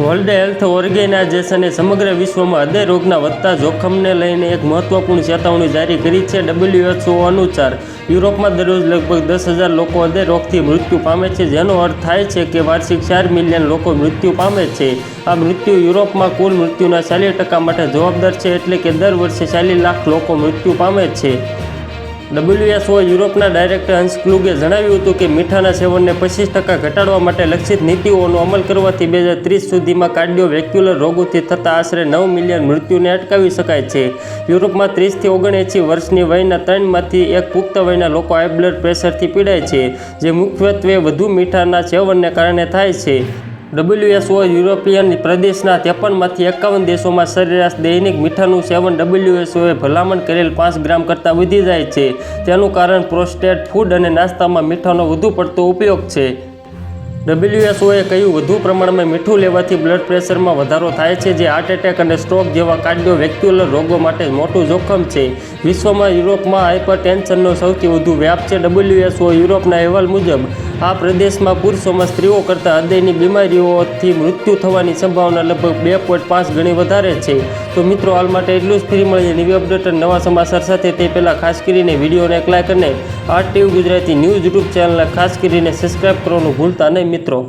World health ઓર્ગેનાઇઝેશને સમગ્ર વિશ્વમાં હૃદય રોગના વધતા જોખમને લઈને એક મહત્વપૂર્ણ ચેતવણી જારી કરી છે. ડબલ્યુએચઓ અનુસાર, યુરોપમાં દરરોજ લગભગ દસ હજાર લોકો હૃદય રોગથી મૃત્યુ પામે છે, જેનો અર્થ થાય છે કે વાર્ષિક ચાર મિલિયન લોકો મૃત્યુ પામે છે. આ મૃત્યુ યુરોપમાં કુલ મૃત્યુના ચાલીસ ટકા માટે જવાબદાર છે, એટલે કે દર વર્ષે ચાલીસ લાખ લોકો મૃત્યુ પામે છે. ડબ્લ્યુએચઓ યુરોપના ડાયરેક્ટર હંસ ક્લુગે જણાવ્યું હતું કે મીઠાના સેવનને પચીસ ટકા ઘટાડવા માટે લક્ષિત નીતિઓનો અમલ કરવાથી બે હજાર ત્રીસ સુધીમાં કાર્ડિયોવેક્યુલર રોગોથી થતા આશરે નવ મિલિયન મૃત્યુને અટકાવી શકાય છે. યુરોપમાં ત્રીસથી ઓગણએંસી વર્ષની વયના ત્રણમાંથી એક પુખ્ત વયના લોકો હાઈ બ્લડ પ્રેશરથી પીડાય છે, જે મુખ્યત્વે વધુ મીઠાના સેવનને કારણે થાય છે. ડબ્લ્યુએચઓ યુરોપિયન પ્રદેશના ત્રેપનમાંથી એકાવન દેશોમાં સરેરાશ દૈનિક મીઠાનું સેવન ડબ્લ્યુએચઓએ ભલામણ કરેલ પાંચ ગ્રામ કરતાં વધી જાય છે. તેનું કારણ પ્રોસ્ટેટ ફૂડ અને નાસ્તામાં મીઠાનો વધુ પડતો ઉપયોગ છે. ડબલ્યુએસઓએ કહ્યું, વધુ પ્રમાણમાં મીઠું લેવાથી બ્લડ પ્રેશરમાં વધારો થાય છે, જે હાર્ટ એટેક અને સ્ટ્રોક જેવા કાર્ડિયોવેક્યુલર રોગો માટે મોટું જોખમ છે. વિશ્વમાં, યુરોપમાં હાઇપર ટેન્શનનો સૌથી વધુ વ્યાપ છે ડબ્લ્યુએચઓ યુરોપના અહેવાલ મુજબ. આ પ્રદેશમાં પુરુષોમાં સ્ત્રીઓ કરતાં હૃદયની બીમારીઓથી મૃત્યુ થવાની સંભાવના લગભગ બે પોઈન્ટ પાંચ ગણી વધારે છે. તો મિત્રો, હાલ માટે એટલું જ. ફ્રી મળીએ નવી અપડેટ અને નવા સમાચાર સાથે. તે પહેલાં ખાસ કરીને વિડીયોને એક લાઇક અને આ ટીવી ગુજરાતી ન્યૂઝ યુટ્યુબ ચેનલને ખાસ કરીને સબસ્ક્રાઈબ કરવાનું ભૂલતા નહીં મિત્રો.